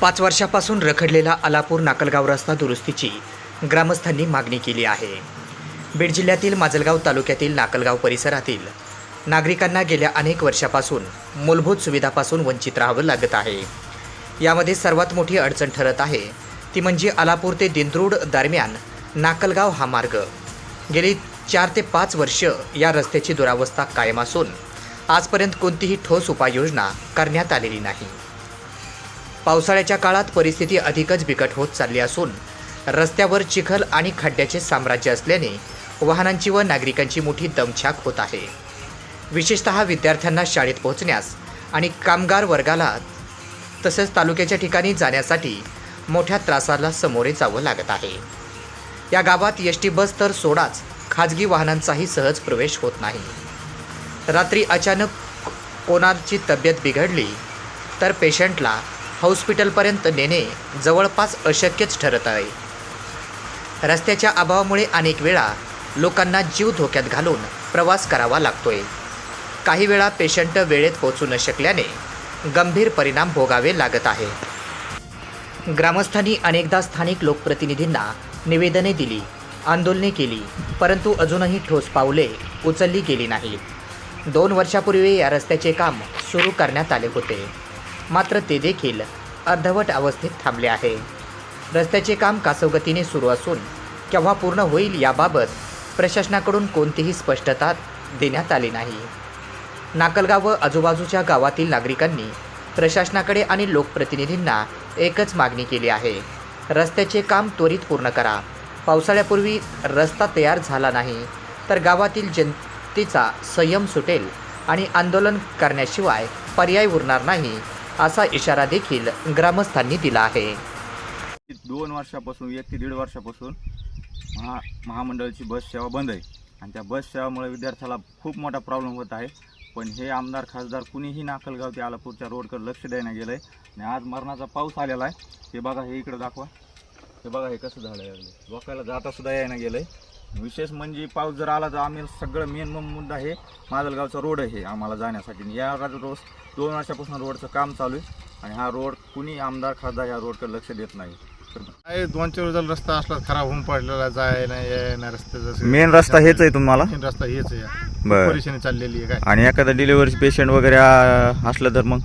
पाच वर्षापासून रखडलेला आलापूर नाकलगाव रस्ता दुरुस्तीची ग्रामस्थांनी मागणी केली आहे. बीड जिल्ह्यातील माजलगाव तालुक्यातील नाकलगाव परिसरातील नागरिकांना गेल्या अनेक वर्षापासून मूलभूत सुविधापासून वंचित राहावं लागत आहे. यामध्ये सर्वात मोठी अडचण ठरत आहे ती म्हणजे आलापूर ते दिंद्रूड दरम्यान नाकलगाव हा मार्ग. गेली चार ते पाच वर्ष या रस्त्याची दुरावस्था कायम असून आजपर्यंत कोणतीही ठोस उपाययोजना करण्यात आलेली नाही. पावसाळ्याच्या काळात परिस्थिती अधिकच बिकट होत चालली असून रस्त्यावर चिखल आणि खड्ड्याचे साम्राज्य असल्याने वाहनांची व नागरिकांची मोठी दमछाक होत आहे. विशेषतः विद्यार्थ्यांना शाळेत पोहोचण्यास आणि कामगार वर्गाला तसेच तालुक्याच्या ठिकाणी जाण्यासाठी मोठ्या त्रासाला सामोरे जावं लागत आहे. या गावात एस टी बस तर सोडाच खाजगी वाहनांचाही सहज प्रवेश होत नाही. रात्री अचानक कोणाची तब्येत बिघडली तर पेशंटला हॉस्पिटलपर्यंत नेणे जवळपास अशक्यच ठरत आहे. रस्त्याच्या अभावामुळे अनेक वेळा लोकांना जीव धोक्यात घालून प्रवास करावा लागतोय. काही वेळा पेशंट वेळेत पोहोचू न शकल्याने गंभीर परिणाम भोगावे लागत आहे. ग्रामस्थांनी अनेकदा स्थानिक लोकप्रतिनिधींना निवेदने दिली आंदोलने केली परंतु अजूनही ठोस पावले उचलली गेली नाहीत. दोन वर्षापूर्वी या रस्त्याचे काम सुरू करण्यात आले होते. मात्र ते देखील अर्धवट अवस्थेत थांबले आहे. रस्त्याचे काम कासवगतीने सुरू असून केव्हा पूर्ण होईल याबाबत प्रशासनाकडून कोणतीही स्पष्टता देण्यात आली नाही. नाकलगाव व आजूबाजूच्या गावातील नागरिकांनी प्रशासनाकडे आणि लोकप्रतिनिधींना एकच मागणी केली आहे. रस्त्याचे काम त्वरित पूर्ण करा. पावसाळ्यापूर्वी रस्ता तयार झाला नाही तर गावातील जनतेचा संयम सुटेल आणि आंदोलन करण्याशिवाय पर्याय उरणार नाही असा इशारा देखील ग्रामस्थांनी दिला आहे. दोन वर्षापासून एक ते दीड वर्षापासून महा महामंडळाची बस सेवा बंद आहे. आणि त्या बस सेवामुळे विद्यार्थ्याला खूप मोठा प्रॉब्लेम होत आहे. पण हे आमदार खासदार कुणीही नाकलगाव ते आलापूरच्या रोडकडे लक्ष द्यायला गेलं आहे आणि आज मरणाचा पाऊस आलेला आहे. हे बघा हे इकडं दाखवा. हे बघा हे कसं झालं आहे लोकायला जाता सुद्धा यायला गेलं आहे विशेष म्हणजे पाऊस जर आला तर आम्ही सगळं मेन मुद्दा हे माजलगावचा रोड आहे आम्हाला जाण्यासाठी. या रोज दोन वर्षापासून रोडचं काम चालू आहे. आणि हा रोड कुणी आमदार खासदार या रोडकडे लक्ष देत नाही. तर आहे दोन चार रोजाला रस्ता असला खराब होऊन पडलेला जाय ना याय ना रस्त्याचं मेन रस्ता हेच आहे तुम्हाला? मेन रस्ता हेच आहे. बरं. परेशानी चाललेली आहे काय? आणि एखादा डिलिव्हरी पेशंट वगैरे आ, असलं तर मग?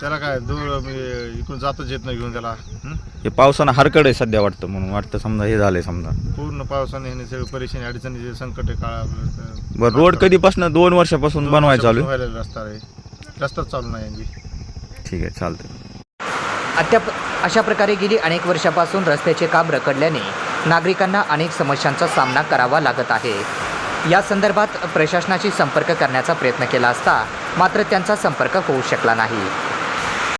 त्याला काय दूर मी इकडून जातच येत नाही घेऊन त्याला हं? हे पावसानं हरकड आहे सध्या वाटतं म्हणून. वाटतं समजा हे झालंय समजा. पूर्ण पावसाने ह्याने सगळी परेशानी अडचणीचे संकट आहे काळा बरं रोड कधीपासून? दोन वर्षापासून बनवायचं चालू आहे? रस्ता आहे. रस्ताच चालू नाही यांची ठीक आहे चालतंय. अद्याप अशा प्रकारे गेली अनेक वर्षापासून रस्त्याचे काम रखडल्याने नागरिकांना अनेक समस्यांचा सामना करावा लागत आहे. या संदर्भात प्रशासनाशी संपर्क करण्याचा प्रयत्न केला असता मात्र त्यांचा संपर्क होऊ शकला नाही.